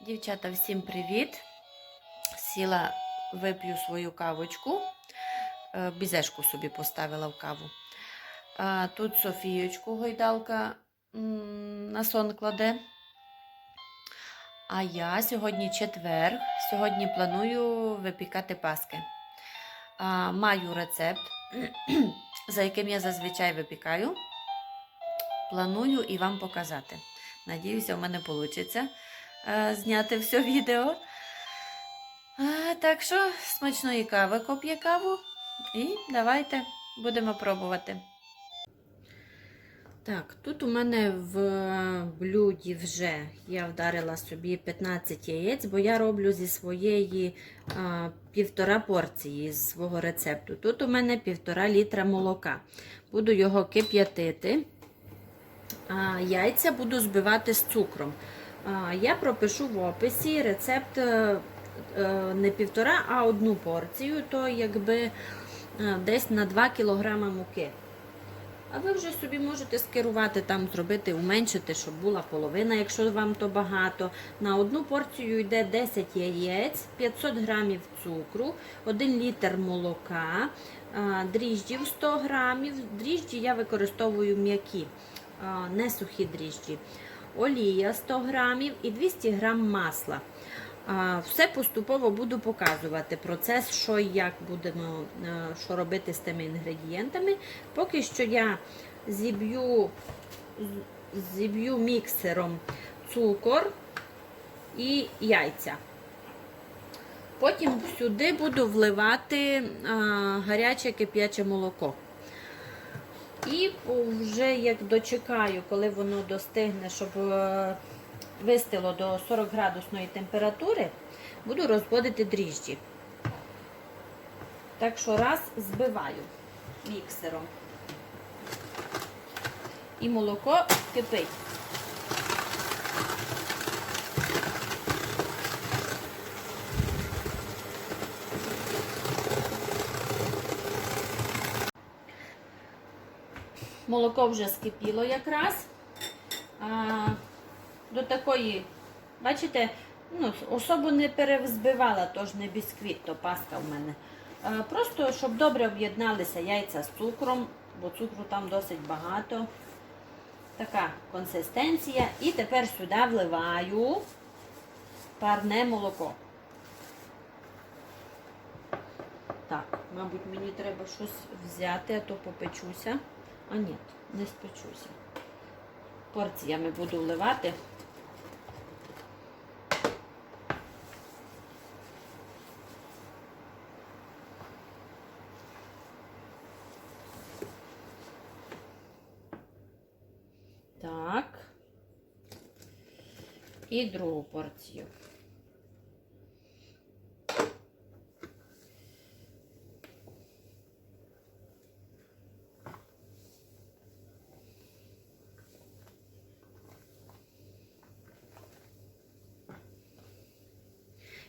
Дівчата, всім привіт! Сіла, вип'ю свою кавочку. Е, Бізешку собі поставила в каву. Тут Софієчку гойдалка на сон кладе. А я сьогодні четвер. Сьогодні планую випікати паски. Маю рецепт, за яким я зазвичай випікаю. Планую і вам показати. Надіюся, у мене вийде зняти все відео. Так що смачної кави коп'є каву. І давайте будемо пробувати. Так, тут у мене в блюді вже я вдарила собі 15 яєць, бо я роблю зі своєї а, півтора порції з свого рецепту. Тут у мене півтора літра молока. Буду його кип'ятити. А, яйця буду збивати з цукром. Я пропишу в описі рецепт е, е, не півтора, а одну порцію, то якби е, десь на 2 кг муки. А ви вже собі можете скерувати, там зробити, уменшити, щоб була половина, якщо вам то багато. На одну порцію йде 10 яєць, 500 грамів цукру, 1 літр молока, дріжджів 100 грамів. Дріжджі я використовую м'які, не сухі дріжджі. Олія 100 грамів і 200 грам масла. Все поступово буду показувати процес, що і як будемо е, що робити з тими інгредієнтами. Поки що я зіб'ю зіб'ю міксером цукор і яйця. Потім сюди буду вливати гаряче кип'яче молоко. І вже як дочекаю, коли воно достигне, щоб е, вистило до 40 градусної температури, буду розводити дріжджі. Так що раз збиваю міксером. І молоко кипить. Молоко вже скипіло якраз. А, до такої, бачите, ну, особо не перевзбивала, тож не бісквіт, то паска в мене. А, просто, щоб добре об'єдналися яйця з цукром, бо цукру там досить багато. Така консистенція. І тепер сюди вливаю парне молоко. Так, мабуть, мені треба щось взяти, а то попечуся. А ні, не спечуся. Порціями буду вливати. Так. І другу порцію.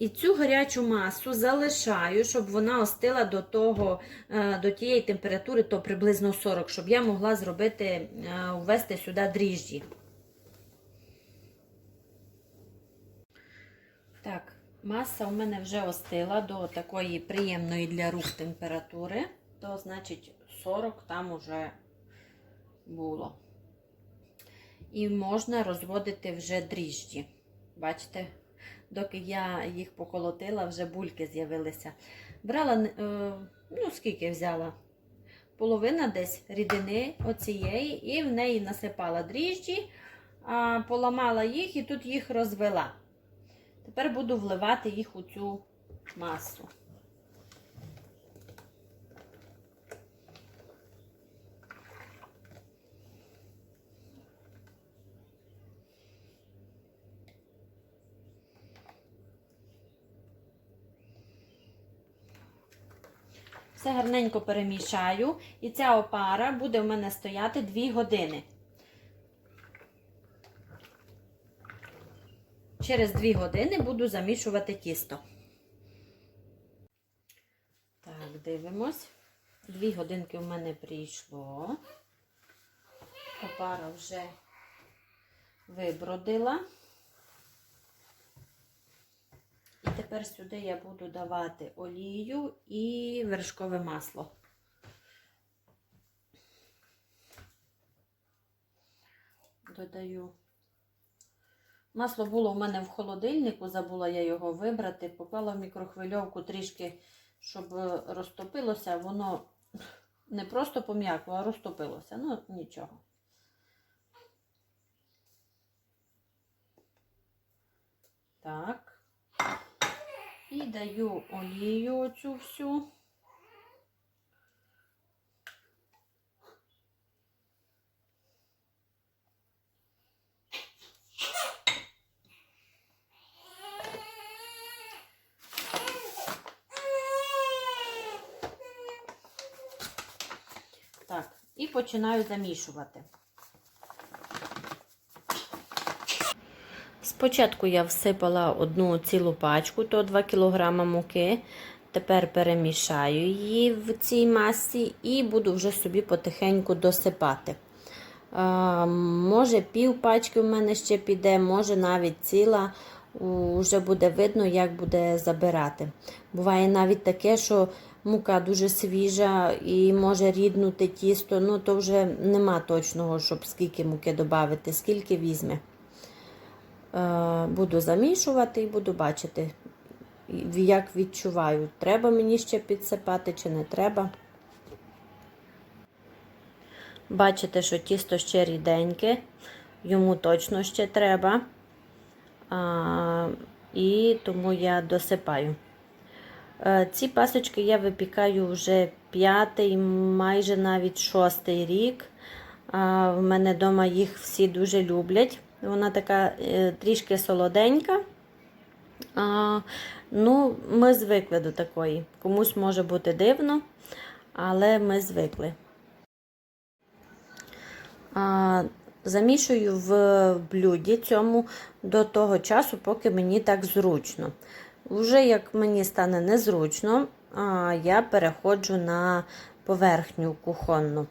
І цю гарячу масу залишаю, щоб вона остила до того, е, до тієї температури, то приблизно 40, щоб я могла зробити, е, ввести сюди дріжджі. Так, маса у мене вже остила до такої приємної для рук температури, то значить 40 там уже було. І можна розводити вже дріжджі. Бачите? Доки я їх поколотила, вже бульки з'явилися. Брала, е, ну скільки взяла? Половина десь рідини оцієї, і в неї насипала дріжджі, поламала їх і тут їх розвела. Тепер буду вливати їх у цю масу. Все гарненько перемішаю, і ця опара буде в мене стояти 2 години. Через 2 години буду замішувати тісто. Так, дивимось. 2 годинки в мене прийшло. Опара вже вибродила. Тепер сюди я буду давати олію і вершкове масло. Додаю. Масло було в мене в холодильнику, забула я його вибрати. Поклала в мікрохвильовку трішки, щоб е, розтопилося. Воно не просто пом'якло, а розтопилося. Ну, нічого. Так. І даю олію оцю всю. Так, і починаю замішувати. Спочатку я всипала одну цілу пачку, то 2 кг муки. Тепер перемішаю її в цій масі і буду вже собі потихеньку досипати. А, може, пів пачки в мене ще піде, може навіть ціла. Вже буде видно, як буде забирати. Буває навіть таке, що мука дуже свіжа і може ріднути тісто, ну то вже нема точного, щоб скільки муки додати, скільки візьме. Е, Буду замішувати і буду бачити, як відчуваю, треба мені ще підсипати чи не треба. Бачите, що тісто ще ріденьке, йому точно ще треба. А, і тому я досипаю. Е, Ці пасочки я випікаю вже п'ятий, майже навіть шостий рік. В мене вдома їх всі дуже люблять. Вона така е, трішки солоденька. А, ну, Ми звикли до такої. Комусь може бути дивно, але ми звикли. А, Замішую в блюді цьому до того часу, поки мені так зручно. Вже як мені стане незручно, я переходжу на поверхню кухонну.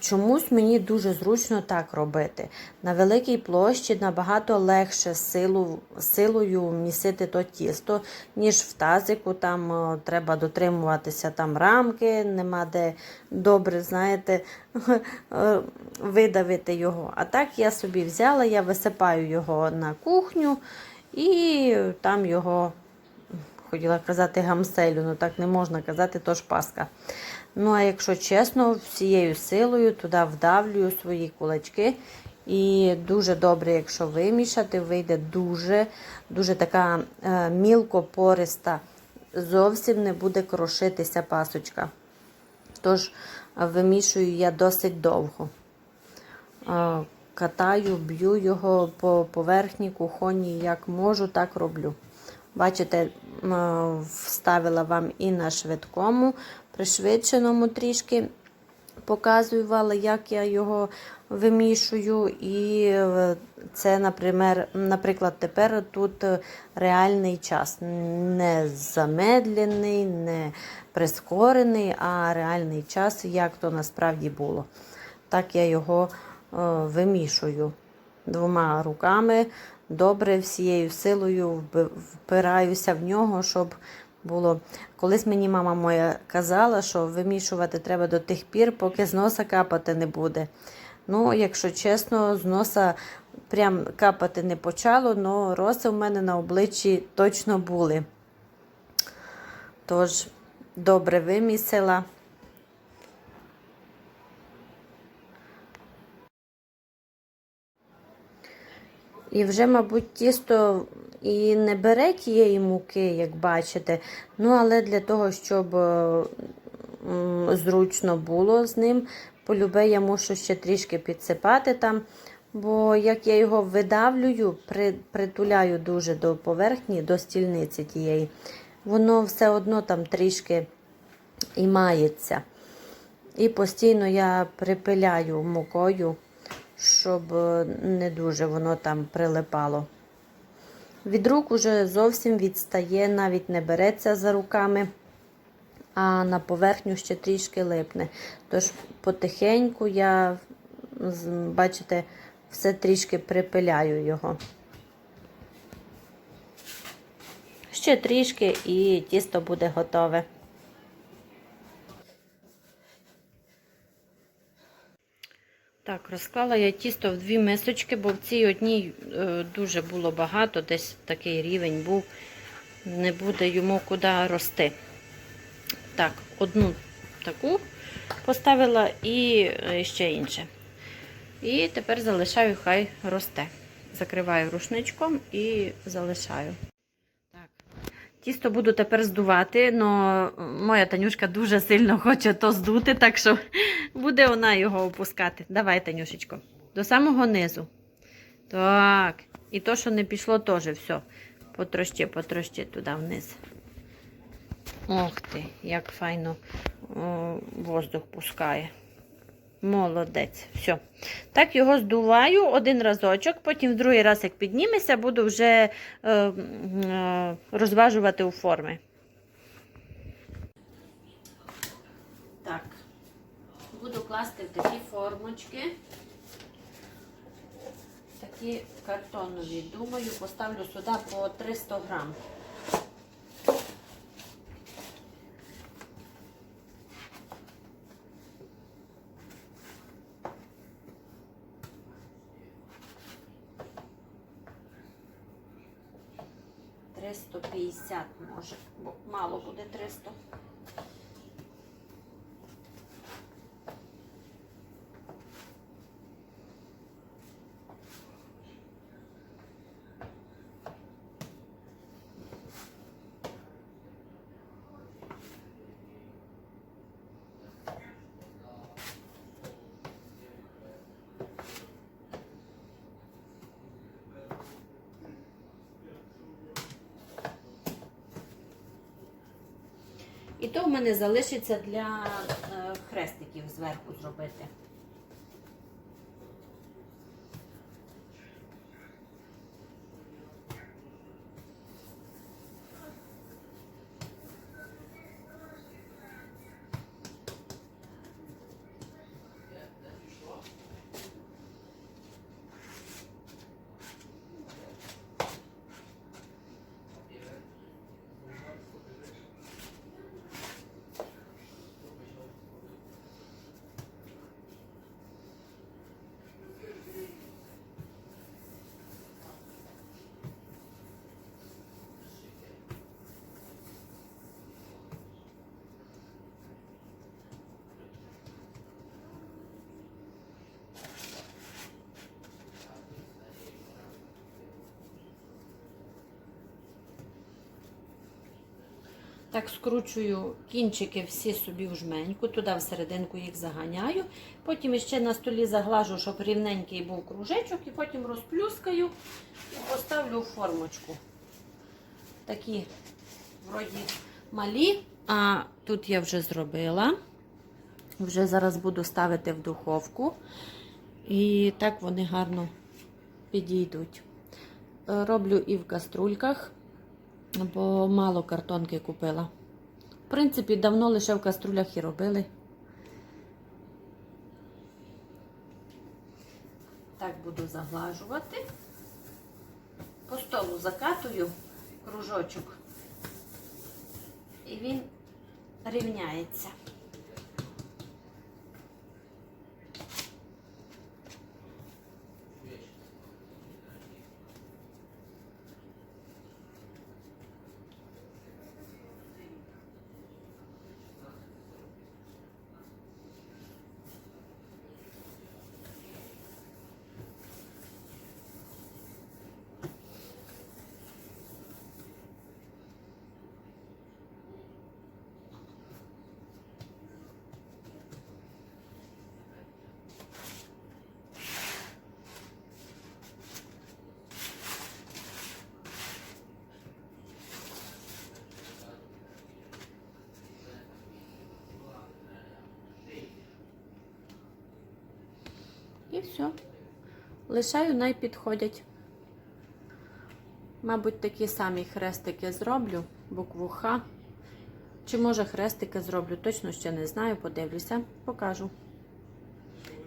Чомусь мені дуже зручно так робити. На великій площі набагато легше силу, силою місити то тісто, ніж в тазику. Там треба дотримуватися там рамки, нема де добре, знаєте, видавити його. А так я собі взяла, я висипаю його на кухню і там його, хотіла казати, гамселю, ну так не можна казати, то ж паска. Ну, а якщо чесно, всією силою туди вдавлюю свої кулачки. І дуже добре, якщо вимішати, вийде дуже дуже така е, мілко пориста, зовсім не буде крошитися пасочка. Тож, вимішую я досить довго. Е, катаю, б'ю його по поверхні кухонній, як можу, так роблю. Бачите, е, вставила вам і на швидкому пришвидшеному трішки показувала, як я його вимішую. І е, це, наприклад, тепер тут реальний час. Не замедлений, не прискорений, а реальний час, як то насправді було. Так я його е, вимішую двома руками. Добре всією силою впираюся в нього, щоб було. Колись мені мама моя казала, що вимішувати треба до тих пір, поки з носа капати не буде. Ну, якщо чесно, з носа прям капати не почало, але роси в мене на обличчі точно були. Тож, добре вимісила. І вже, мабуть, тісто і не бере тієї муки, як бачите. Ну, але для того, щоб е, зручно було з ним, полюбе, я мушу ще трішки підсипати там. Бо як я його видавлюю, притуляю дуже до поверхні, до стільниці тієї, воно все одно там трішки і мається. І постійно я припиляю мукою, щоб е, не дуже воно там прилипало. Від рук уже зовсім відстає, навіть не береться за руками, а на поверхню ще трішки липне. Тож потихеньку я, бачите, все трішки припиляю його. Ще трішки і тісто буде готове. Так, розклала я тісто в дві мисочки, бо в цій одній е, дуже було багато, десь такий рівень був, не буде йому куди рости. Так, одну таку поставила і е, ще інше. І тепер залишаю, хай росте. Закриваю рушничком і залишаю. Тісто буду тепер здувати, але моя Танюшка дуже сильно хоче то здути, так що буде вона його опускати. Давай, Танюшечко, до самого низу. Так. І то, що не пішло, теж все. Потрощи, потрощи туди вниз. Ох ти, як файно о, воздух пускає. Молодець. Все. Так його здуваю один разочок, потім в другий раз, як підніметься, буду вже е, е, розважувати у форми. Так. Буду класти в такі формочки. Такі картонові. Думаю, поставлю сюди по 300 грам. Триста п'ятдесят може, бо мало буде 300. І то в мене залишиться для е, хрестиків зверху зробити. Так скручую кінчики всі собі в жменьку, туди всерединку їх заганяю. Потім ще на столі заглажу, щоб рівненький був кружечок, і потім розплюскаю і поставлю формочку. Такі, вроді, малі, а тут я вже зробила. Вже зараз буду ставити в духовку. І так вони гарно підійдуть. Е, Роблю і в каструльках бо мало картонки купила. В принципі, давно лише в каструлях і робили. Так буду заглажувати. По столу закатую кружочок, і він рівняється. І все. Лишаю, най підходять. Мабуть, такі самі хрестики зроблю, букву Х. Чи може хрестики зроблю, точно ще не знаю, подивлюся, покажу.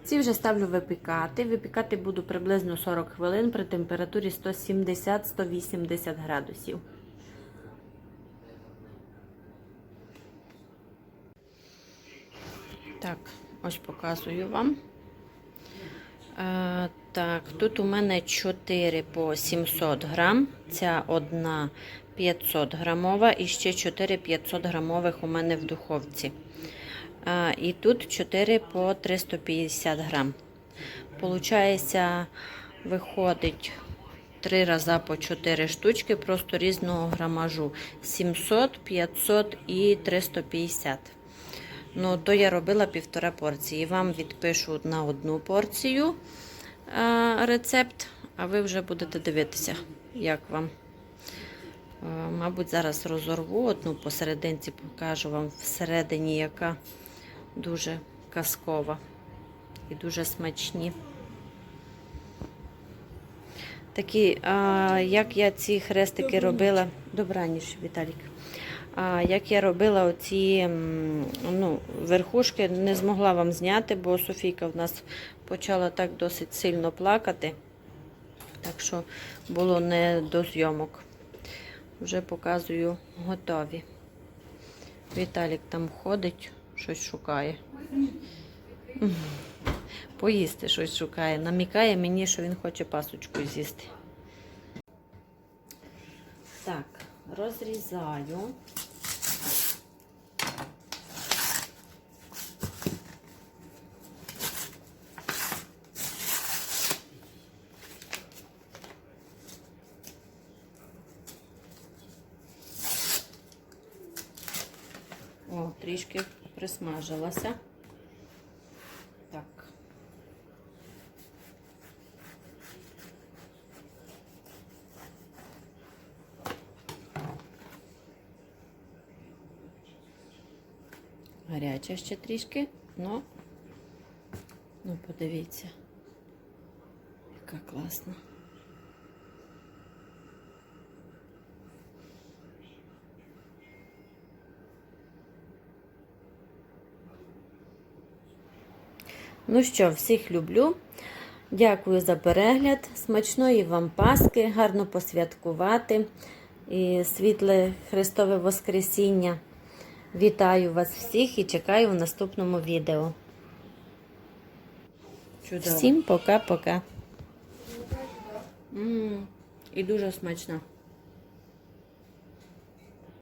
Ці вже ставлю випікати. Випікати буду приблизно 40 хвилин при температурі 170-180 градусів. Так, ось показую вам. Е, так, тут у мене 4 по 700 грам. Ця одна 500 грамова і ще 4 500 грамових у мене в духовці. Е, і тут 4 по 350 грам. Получається, виходить 3 рази по 4 штучки, просто різного грамажу. 700, 500 і 350. Ну, то я робила півтора порції. Вам відпишу на одну порцію е, рецепт, а ви вже будете дивитися, як вам. Е, мабуть, зараз розорву одну посерединці, покажу вам всередині, яка дуже казкова і дуже смачні. Такі, а, як я ці хрестики робила. Добраніч, Віталік. Як я робила оці ну, верхушки, не змогла вам зняти, бо Софійка в нас почала так досить сильно плакати. Так що було не до зйомок. Вже показую готові. Віталік там ходить, щось шукає. Поїсти щось шукає. Намікає мені, що він хоче пасочку з'їсти. Так, розрізаю. О, трішки присмажилася. Так. Гаряча ще трішки, ну, ну подивіться, яка класна. Ну що, всіх люблю. Дякую за перегляд. Смачної вам Паски, гарно посвяткувати і світле Христове Воскресіння. Вітаю вас всіх і чекаю в наступному відео. Чудово. Всім пока-пока. І дуже смачно.